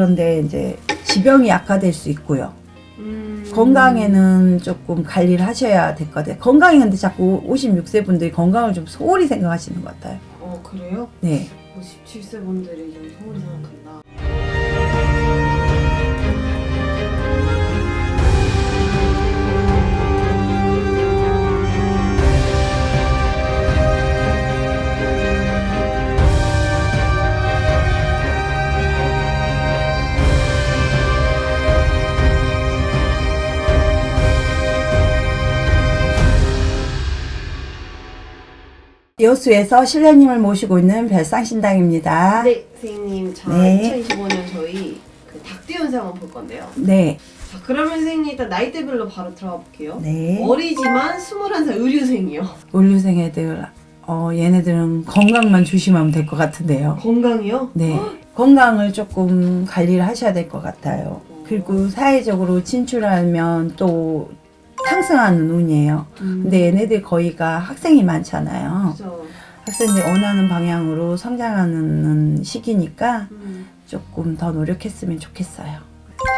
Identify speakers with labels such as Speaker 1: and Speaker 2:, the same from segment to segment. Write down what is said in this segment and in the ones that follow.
Speaker 1: 그런데 이제 지병이 악화될 수 있고요.
Speaker 2: 음.
Speaker 1: 건강에는 조금 관리를 하셔야 될 것 같아요. 건강이 근데 자꾸 56세 분들이 건강을 좀 소홀히 생각하시는 것 같아요.
Speaker 2: 어 그래요?
Speaker 1: 네.
Speaker 2: 57세 분들이 좀 소홀히
Speaker 1: 여수에서 신뢰님을 모시고 있는 별상신당입니다.
Speaker 2: 네, 선생님. 자,
Speaker 1: 네.
Speaker 2: 2025년 저희 그 닭띠 현상 한번 볼 건데요.
Speaker 1: 네.
Speaker 2: 자, 그러면 선생님 일단 나이대별로 바로 들어가 볼게요.
Speaker 1: 네.
Speaker 2: 어리지만 21살 의류생이요.
Speaker 1: 올류생 애들, 어, 얘네들은 건강만 조심하면 될 것 같은데요.
Speaker 2: 건강이요?
Speaker 1: 네. 건강을 조금 관리를 하셔야 될 것 같아요. 그리고 사회적으로 진출하면 또 상승하는 운이에요.
Speaker 2: 음.
Speaker 1: 근데 얘네들 거의가 학생이 많잖아요.
Speaker 2: 그죠.
Speaker 1: 학생들이 원하는 방향으로 성장하는 시기니까
Speaker 2: 음.
Speaker 1: 조금 더 노력했으면 좋겠어요.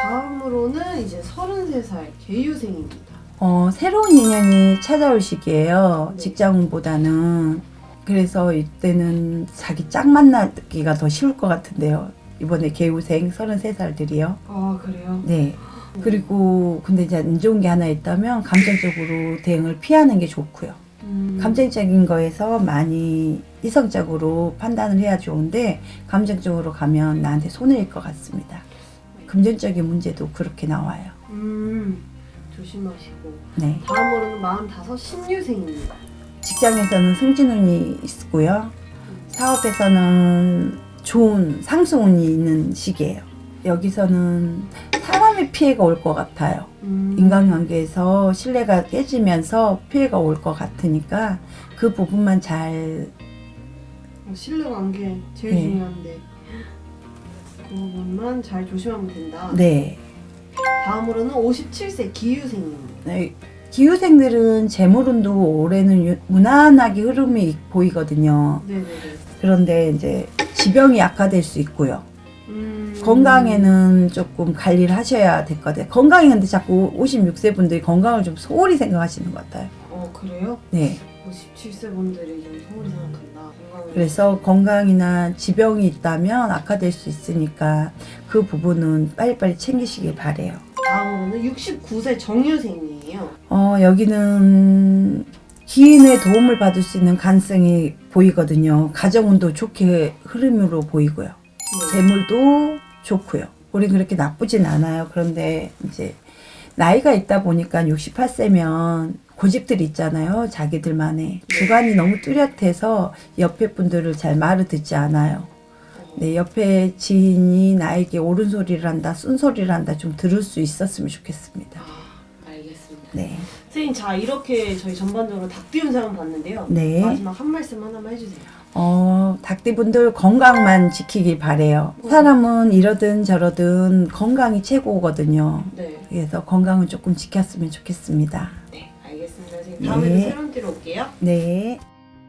Speaker 2: 다음으로는 이제 33살 개유생입니다.
Speaker 1: 어, 새로운 인연이 찾아올 시기예요.
Speaker 2: 네.
Speaker 1: 직장보다는. 그래서 이때는 자기 짝 만나기가 더 쉬울 것 같은데요. 이번에 개우생 33살들이요.
Speaker 2: 아, 그래요?
Speaker 1: 네. 그리고 근데 이제 안 좋은 게 하나 있다면 감정적으로 대응을 피하는 게 좋고요.
Speaker 2: 음.
Speaker 1: 감정적인 거에서 많이 이성적으로 판단을 해야 좋은데 감정적으로 가면 나한테 손해일 것 같습니다. 금전적인 문제도 그렇게 나와요.
Speaker 2: 음. 조심하시고.
Speaker 1: 네.
Speaker 2: 다음으로는 45 신유생입니다.
Speaker 1: 직장에서는 승진운이 있고요. 사업에서는 좋은 상승운이 있는 시기예요. 여기서는 사람의 피해가 올 것 같아요.
Speaker 2: 음.
Speaker 1: 인간관계에서 신뢰가 깨지면서 피해가 올 것 같으니까 그 부분만 잘
Speaker 2: 어, 신뢰관계 제일
Speaker 1: 네.
Speaker 2: 중요한데 그 부분만 잘 조심하면 된다.
Speaker 1: 네.
Speaker 2: 다음으로는 57세 기유생입니다.
Speaker 1: 네. 기후생들은 재물운도 올해는 유- 무난하게 흐름이 보이거든요.
Speaker 2: 네네네.
Speaker 1: 그런데 이제 지병이 악화될 수 있고요.
Speaker 2: 음.
Speaker 1: 건강에는 조금 관리를 하셔야 될 것 같아요. 건강이 근데 자꾸 56세 분들이 건강을 좀 소홀히 생각하시는 것 같아요.
Speaker 2: 어 그래요?
Speaker 1: 네.
Speaker 2: 57세 분들이 좀 소홀히 생각한다. 건강을.
Speaker 1: 그래서 건강이나 지병이 있다면 악화될 수 있으니까 그 부분은 빨리빨리 챙기시길 바래요.
Speaker 2: 다음으로는 69세 정유생이에요.
Speaker 1: 어, 여기는 기인의 도움을 받을 수 있는 가능성이 보이거든요. 가정운도 좋게 흐름으로 보이고요.
Speaker 2: 네.
Speaker 1: 재물도 좋고요. 우린 그렇게 나쁘진 않아요. 그런데 이제 나이가 있다 보니까 68세면 고집들이 있잖아요. 자기들만의. 주관이 너무 뚜렷해서 옆에 분들을 잘 말을 듣지 않아요. 네, 옆에 지인이 나에게 옳은 소리를 한다, 쓴소리를 한다 좀 들을 수 있었으면 좋겠습니다.
Speaker 2: 아, 알겠습니다.
Speaker 1: 네.
Speaker 2: 선생님 자 이렇게 저희 전반적으로 닭띠 현상을 봤는데요.
Speaker 1: 네.
Speaker 2: 마지막 한 말씀 하나만 해주세요.
Speaker 1: 어, 닭띠분들 건강만 지키길 바래요. 사람은 이러든 저러든 건강이 최고거든요.
Speaker 2: 네.
Speaker 1: 그래서 건강은 조금 지켰으면 좋겠습니다.
Speaker 2: 네 알겠습니다. 선생님 다음에도
Speaker 1: 네.
Speaker 2: 새로운 띠로 올게요.
Speaker 1: 네.